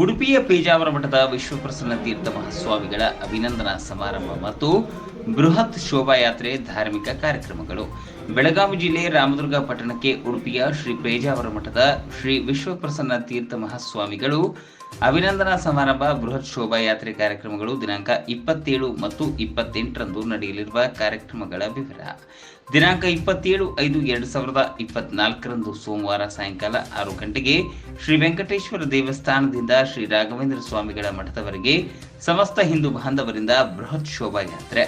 ಉಡುಪಿಯ ಪೇಜಾವರ ಮಠದ ವಿಶ್ವಪ್ರಸನ್ನ ತೀರ್ಥ ಮಹಾಸ್ವಾಮಿಗಳ ಅಭಿನಂದನಾ ಸಮಾರಂಭ ಮತ್ತು ಬೃಹತ್ ಶೋಭಾಯಾತ್ರೆ ಧಾರ್ಮಿಕ ಕಾರ್ಯಕ್ರಮಗಳು. ಬೆಳಗಾವಿ ಜಿಲ್ಲೆ ರಾಮದುರ್ಗ ಪಟ್ಟಣಕ್ಕೆ ಉಡುಪಿಯ ಶ್ರೀ ಪೇಜಾವರ ಮಠದ ಶ್ರೀ ವಿಶ್ವಪ್ರಸನ್ನ ತೀರ್ಥ ಮಹಾಸ್ವಾಮಿಗಳು ಅಭಿನಂದನಾ ಸಮಾರಂಭ, ಬೃಹತ್ ಶೋಭಾಯಾತ್ರೆ ಕಾರ್ಯಕ್ರಮಗಳು ದಿನಾಂಕ ಇಪ್ಪತ್ತೇಳು ಮತ್ತು ಇಪ್ಪತ್ತೆಂಟರಂದು ನಡೆಯಲಿರುವ ಕಾರ್ಯಕ್ರಮಗಳ ವಿವರ. ದಿನಾಂಕ ಇಪ್ಪತ್ತೇಳು ಐದು ಎರಡು ಸಾವಿರದ ಇಪ್ಪತ್ನಾಲ್ಕರಂದು ಸೋಮವಾರ ಸಾಯಂಕಾಲ ಆರು ಗಂಟೆಗೆ ಶ್ರೀ ವೆಂಕಟೇಶ್ವರ ದೇವಸ್ಥಾನದಿಂದ ಶ್ರೀ ರಾಘವೇಂದ್ರ ಸ್ವಾಮಿಗಳ ಮಠದವರೆಗೆ ಸಮಸ್ತ ಹಿಂದೂ ಬಾಂಧವರಿಂದ ಬೃಹತ್ ಶೋಭಾಯಾತ್ರೆ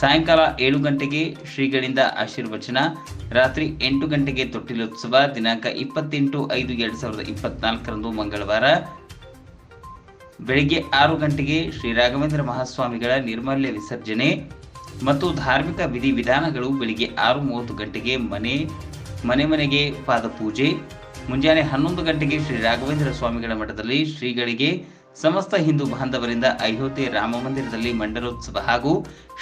ಸಾಯಂಕಾಲ ಏಳು ಗಂಟೆಗೆ ಶ್ರೀಗಳಿಂದ ಆಶೀರ್ವಚನ, ರಾತ್ರಿ ಎಂಟು ಗಂಟೆಗೆ ತೊಟ್ಟಿಲೋತ್ಸವ, ದಿನಾಂಕ ಇಪ್ಪತ್ತೆಂಟು ಐದು ಎರಡು ಸಾವಿರದ ಇಪ್ಪತ್ನಾಲ್ಕರಂದು ಮಂಗಳವಾರ ಬೆಳಿಗ್ಗೆ ಆರು ಗಂಟೆಗೆ ಶ್ರೀ ರಾಘವೇಂದ್ರ ಮಹಾಸ್ವಾಮಿಗಳ ನಿರ್ಮಲ್ಯ ವಿಸರ್ಜನೆ ಮತ್ತು ಧಾರ್ಮಿಕ ವಿಧಿವಿಧಾನಗಳು ಬೆಳಿಗ್ಗೆ ಆರು ಮೂವತ್ತು ಗಂಟೆಗೆ ಮನೆ ಮನೆ ಮನೆಗೆ ಪಾದಪೂಜೆ. ಮುಂಜಾನೆ ಹನ್ನೊಂದು ಗಂಟೆಗೆ ಶ್ರೀ ರಾಘವೇಂದ್ರ ಸ್ವಾಮಿಗಳ ಮಠದಲ್ಲಿ ಶ್ರೀಗಳಿಗೆ ಸಮಸ್ತ ಹಿಂದೂ ಬಾಂಧವರಿಂದ ಅಯೋಧ್ಯೆ ರಾಮ ಮಂದಿರದಲ್ಲಿ ಮಂಡಲೋತ್ಸವ ಹಾಗೂ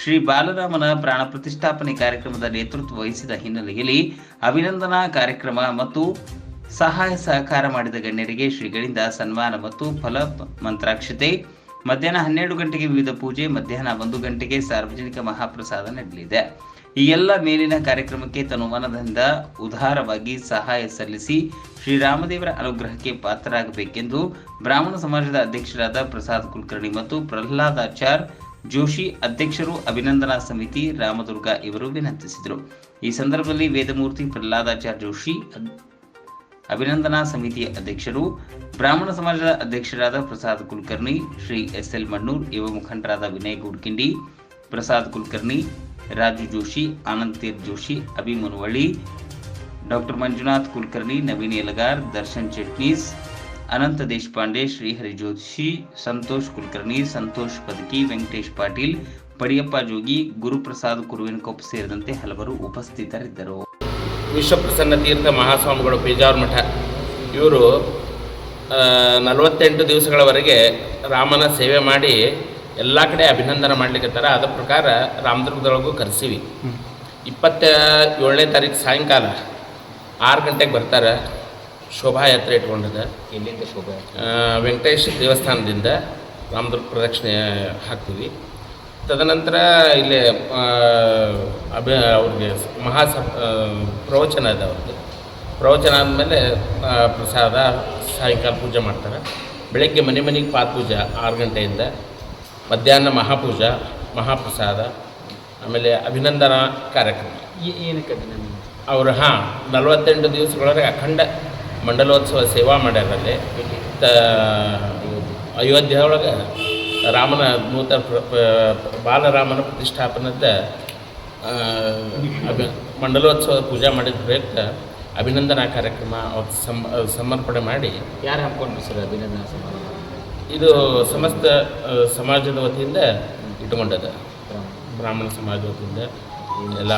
ಶ್ರೀ ಬಾಲರಾಮನ ಪ್ರಾಣ ಪ್ರತಿಷ್ಠಾಪನೆ ಕಾರ್ಯಕ್ರಮದ ನೇತೃತ್ವ ವಹಿಸಿದ ಹಿನ್ನೆಲೆಯಲ್ಲಿ ಅಭಿನಂದನಾ ಕಾರ್ಯಕ್ರಮ ಮತ್ತು ಸಹಾಯ ಸಹಕಾರ ಮಾಡಿದ ಗಣ್ಯರಿಗೆ ಶ್ರೀಗಳಿಂದ ಸನ್ಮಾನ ಮತ್ತು ಫಲ ಮಂತ್ರಾಕ್ಷತೆ. ಮಧ್ಯಾಹ್ನ ಹನ್ನೆರಡು ಗಂಟೆಗೆ ವಿವಿಧ ಪೂಜೆ, ಮಧ್ಯಾಹ್ನ ಒಂದು ಗಂಟೆಗೆ ಸಾರ್ವಜನಿಕ ಮಹಾಪ್ರಸಾದ ನಡೆಯಲಿದೆ. ಈ ಎಲ್ಲ ಮೇಲಿನ ಕಾರ್ಯಕ್ರಮಕ್ಕೆ ತನುಮಾನದಿಂದ ಉದಾರವಾಗಿ ಸಹಾಯ ಸಲ್ಲಿಸಿ ಶ್ರೀರಾಮದೇವರ ಅನುಗ್ರಹಕ್ಕೆ ಪಾತ್ರರಾಗಬೇಕೆಂದು ಬ್ರಾಹ್ಮಣ ಸಮಾಜದ ಅಧ್ಯಕ್ಷರಾದ ಪ್ರಸಾದ್ ಕುಲಕರ್ಣಿ ಮತ್ತು ಪ್ರಹ್ಲಾದಾಚಾರ್ ಜೋಶಿ ಅಧ್ಯಕ್ಷರು ಅಭಿನಂದನಾ ಸಮಿತಿ ರಾಮದುರ್ಗ ಇವರು ವಿನಂತಿಸಿದರು. ಈ ಸಂದರ್ಭದಲ್ಲಿ ವೇದಮೂರ್ತಿ ಪ್ರಹ್ಲಾದಾಚಾರ್ ಜೋಶಿ ಅಭಿನಂದನಾ ಸಮಿತಿಯ ಅಧ್ಯಕ್ಷರು, ಬ್ರಾಹ್ಮಣ ಸಮಾಜದ ಅಧ್ಯಕ್ಷರಾದ ಪ್ರಸಾದ್ ಕುಲಕರ್ಣಿ, ಶ್ರೀ ಎಸ್ ಎಲ್ ಮಣ್ಣೂರ್, ಯುವ ಮುಖಂಡರಾದ ವಿನಯ್ ಗುಡ್ಕಿಂಡಿ, ಪ್ರಸಾದ್ ಕುಲಕರ್ಣಿ, ರಾಜು ಜೋಶಿ, ಆನಂದ್ ತೀರ್ ಜೋಶಿ, ಅಭಿ ಡಾಕ್ಟರ್ ಮಂಜುನಾಥ್ ಕುಲಕರ್ಣಿ, ನವೀನ್ ಯಲಗಾರ್, ದರ್ಶನ್ ಚಟ್ನೀಸ್, ಅನಂತ ದೇಶಪಾಂಡೆ ಶ್ರೀಹರಿ ಜೋಶಿ ಸಂತೋಷ್ ಕುಲಕರ್ಣಿ, ಸಂತೋಷ್ ಪದಕಿ, ವೆಂಕಟೇಶ್ ಪಾಟೀಲ್, ಪಡಿಯಪ್ಪ ಜೋಗಿ, ಗುರುಪ್ರಸಾದ್ ಕುರುವಿನಕೊಪ್ಪ ಸೇರಿದಂತೆ ಹಲವರು ಉಪಸ್ಥಿತರಿದ್ದರು. ವಿಶ್ವಪ್ರಸನ್ನ ತೀರ್ಥ ಮಹಾಸ್ವಾಮಿಗಳು ಪೇಜಾವರ ಮಠ ಇವರು ನಲವತ್ತೆಂಟು ದಿವಸಗಳವರೆಗೆ ರಾಮನ ಸೇವೆ ಮಾಡಿ ಎಲ್ಲ ಕಡೆ ಅಭಿನಂದನೆ ಮಾಡ್ಲಿಕ್ಕತ್ತಾರ ಅದ ಪ್ರಕಾರ ರಾಮದುರ್ಗದೊಳಗೂ ಕರೆಸೀವಿ. ಇಪ್ಪತ್ತ ಏಳನೇ ತಾರೀಕು ಸಾಯಂಕಾಲ ಆರು ಗಂಟೆಗೆ ಬರ್ತಾರೆ ಶೋಭಾಯಾತ್ರೆ ಇಟ್ಕೊಂಡಿದೆ ಎಲ್ಲಿಂದ ಶೋಭಾ ವೆಂಕಟೇಶ್ ವೆಂಕಟೇಶ ದೇವಸ್ಥಾನದಿಂದ ರಾಮದುರ್ಗ ಪ್ರದಕ್ಷಿಣೆ ಹಾಕ್ತೀವಿ. ತದನಂತರ ಇಲ್ಲಿ ಅಭಿ ಅವ್ರಿಗೆ ಮಹಾಸ ಪ್ರವಚನ ಇದೆ ಅವ್ರದ್ದು. ಪ್ರವಚನ ಆದಮೇಲೆ ಪ್ರಸಾದ ಸಾಯಂಕಾಲ ಪೂಜೆ ಮಾಡ್ತಾರೆ. ಬೆಳಗ್ಗೆ ಮನೆ ಮನೆಗೆ ಪಾದಪೂಜೆ ಆರು ಗಂಟೆಯಿಂದ. ಮಧ್ಯಾಹ್ನ ಮಹಾಪೂಜಾ ಮಹಾಪ್ರಸಾದ ಆಮೇಲೆ ಅಭಿನಂದನಾ ಕಾರ್ಯಕ್ರಮ. ಏನಕ್ಕೆ ಅವರು ಹಾಂ ನಲವತ್ತೆಂಟು ದಿವಸಗಳವರೆಗೆ ಅಖಂಡ ಮಂಡಲೋತ್ಸವ ಸೇವಾ ಮಾಡ್ಯಾರಲ್ಲಿ ತ ಅಯೋಧ್ಯೆ ಒಳಗೆ ರಾಮನ ನೂತನ ಪ್ರ- ಬಾಲರಾಮನ ಪ್ರತಿಷ್ಠಾಪನದ ಅಭಿ ಮಂಡಲೋತ್ಸವ ಪೂಜೆ ಮಾಡಿದ ಪ್ರಯುಕ್ತ ಅಭಿನಂದನಾ ಕಾರ್ಯಕ್ರಮ ಅವತ್ತು ಸಮರ್ಪಣೆ ಮಾಡಿ ಯಾರು ಹಾಕೊಂಡ್ರು ಸರ್ ಅಭಿನಂದನಾ ಸಮಾರಂಭ? ಇದು ಸಮಸ್ತ ಸಮಾಜದ ವತಿಯಿಂದ ಇಟ್ಟುಕೊಂಡದ. ಬ್ರಾಹ್ಮಣ ಸಮಾಜ ವತಿಯಿಂದ ಎಲ್ಲ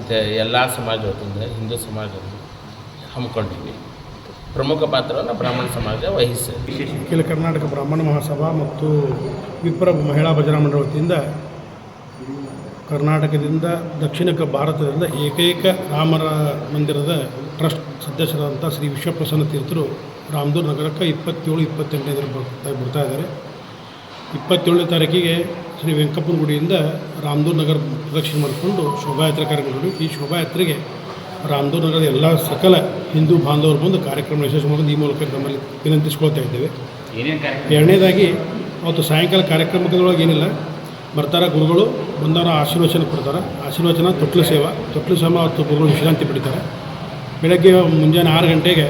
ಇದೆ ಎಲ್ಲ ಸಮಾಜ ವತಿಯಿಂದ ಹಿಂದೂ ಸಮಾಜ ಹಮ್ಮಿಕೊಂಡಿವಿ ಪ್ರಮುಖ ಪಾತ್ರವನ್ನು ಬ್ರಾಹ್ಮಣ ಸಮಾಜ ವಹಿಸಿದೆ ಅಖಿಲ ಕರ್ನಾಟಕ ಬ್ರಾಹ್ಮಣ ಮಹಾಸಭಾ ಮತ್ತು ವಿಪ್ರ ಮಹಿಳಾ ಭಜನಾ ಮಂಡಳ ವತಿಯಿಂದ ಕರ್ನಾಟಕದಿಂದ ದಕ್ಷಿಣ ಭಾರತದಿಂದ ಏಕೈಕ ರಾಮರ ಮಂದಿರದ ಟ್ರಸ್ಟ್ ಸದಸ್ಯರಾದಂಥ ಶ್ರೀ ವಿಶ್ವಪ್ರಸನ್ನ ತೀರ್ಥರು ರಾಮದೂರ್ ನಗರಕ್ಕೆ ಇಪ್ಪತ್ತೇಳು, ಇಪ್ಪತ್ತೆಂಟನೇ ಬರ್ತಾ ಬರ್ತಾ ಇದ್ದಾರೆ. ಇಪ್ಪತ್ತೇಳನೇ ತಾರೀಕಿಗೆ ಶ್ರೀ ವೆಂಕಪ್ಪನ ಗುಡಿಯಿಂದ ರಾಮದೂರ್ ನಗರ ಪ್ರದಕ್ಷಿಣೆ ಮಾಡಿಕೊಂಡು ಶೋಭಾಯಾತ್ರೆ ಕಾರ್ಯಕ್ರಮ ಈ ಶೋಭಾಯಾತ್ರೆಗೆ ರಾಮದೂರ್ ನಗರದ ಎಲ್ಲ ಸಕಲ ಹಿಂದೂ ಬಾಂಧವರು ಬಂದು ಕಾರ್ಯಕ್ರಮ ಯಶಸ್ವಿ ಮಾಡೋದು ಈ ಮೂಲಕ ನಮ್ಮಲ್ಲಿ ವಿನಂತಿಸ್ಕೊಳ್ತಾ ಇದ್ದೇವೆ. ಎರಡನೇದಾಗಿ ಅವತ್ತು ಸಾಯಂಕಾಲ ಕಾರ್ಯಕ್ರಮದೊಳಗೆ ಏನಿಲ್ಲ ಬರ್ತಾರೆ ಗುರುಗಳು ಬಂದವರ ಆಶೀರ್ವಚನ ಕೊಡ್ತಾರೆ. ಆಶೀರ್ವಚನ ತೊಟ್ಲು ಸೇವಾ. ತೊಟ್ಲು ಸೇವಾ ಅವತ್ತು ಗುರುಗಳು ವಿಶ್ರಾಂತಿ ಪಡಿತಾರೆ. ಬೆಳಗ್ಗೆ ಮುಂಜಾನೆ ಆರು ಗಂಟೆಗೆ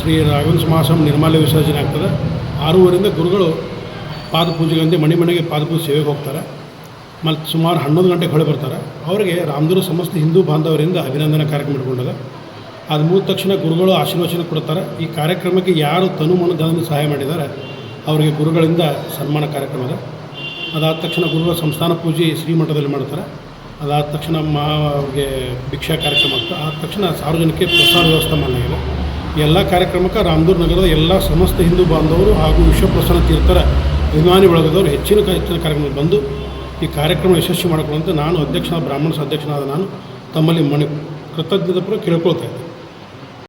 ಶ್ರೀ ರಾಘವೇಂದ್ರ ಮಹಾಸ್ವಾಮಿ ನಿರ್ಮಾಲ್ಯ ವಿಸರ್ಜನೆ ಆಗ್ತದೆ. ಆರೂವರೆಯಿಂದ ಗುರುಗಳು ಪಾದಪೂಜೆಗಂತೆ ಮನೆ ಮನೆಗೆ ಪಾದಪೂಜೆ ಸೇವೆಗೆ ಹೋಗ್ತಾರೆ. ಮತ್ತು ಸುಮಾರು ಹನ್ನೊಂದು ಗಂಟೆಗೆ ಹೊಳೆ ಬರ್ತಾರೆ. ಅವರಿಗೆ ರಾಮದೂರು ಸಮಸ್ತ ಹಿಂದೂ ಬಾಂಧವರಿಂದ ಅಭಿನಂದನಾ ಕಾರ್ಯಕ್ರಮ ಇಟ್ಕೊಂಡಾಗ ಅದು ಮುಗಿದ ತಕ್ಷಣ ಗುರುಗಳು ಆಶೀರ್ವಚನ ಕೊಡ್ತಾರೆ. ಈ ಕಾರ್ಯಕ್ರಮಕ್ಕೆ ಯಾರು ತನು ಮನದಿಂದ ಸಹಾಯ ಮಾಡಿದ್ದಾರೆ, ಅವರಿಗೆ ಗುರುಗಳಿಂದ ಸನ್ಮಾನ ಕಾರ್ಯಕ್ರಮ ಇದೆ ಅದಾದ ತಕ್ಷಣ ಗುರುಗಳ ಸಂಸ್ಥಾನ ಪೂಜೆ ಶ್ರೀಮಠದಲ್ಲಿ ಮಾಡ್ತಾರೆ. ಅದಾದ ತಕ್ಷಣ ಮಾ ಅವ್ರಿಗೆ ಭಿಕ್ಷಾ ಕಾರ್ಯಕ್ರಮ ಆಗ್ತದೆ. ಆದ ತಕ್ಷಣ ಸಾರ್ವಜನಿಕ ಪ್ರಸಾದ ವ್ಯವಸ್ಥೆ ಮಾಡಲಾಗಿದೆ. ಎಲ್ಲ ಕಾರ್ಯಕ್ರಮಕ್ಕೆ ರಾಮದೂರ್ ನಗರದ ಎಲ್ಲ ಸಮಸ್ತ ಹಿಂದೂ ಬಾಂಧವರು ಹಾಗೂ ವಿಶ್ವಪ್ರಸನ್ನ ತೀರ್ಥರ ಅಭಿಮಾನಿ ಬಳಗದವರು ಹೆಚ್ಚಿನ ಹೆಚ್ಚಿನ ಕಾರ್ಯಕ್ರಮ ಬಂದು ಈ ಕಾರ್ಯಕ್ರಮ ಯಶಸ್ವಿ ಮಾಡಿಕೊಳ್ಳುವಂತೆ ನಾನು ಅಧ್ಯಕ್ಷನಾದ ಬ್ರಾಹ್ಮಣ ಅಧ್ಯಕ್ಷನಾದ ನಾನು ತಮ್ಮಲ್ಲಿ ಮಣಿ ಕೃತಜ್ಞತೆ ಪೂರ್ವ ಕೇಳ್ಕೊಳ್ತಾ ಇದ್ದೀನಿ.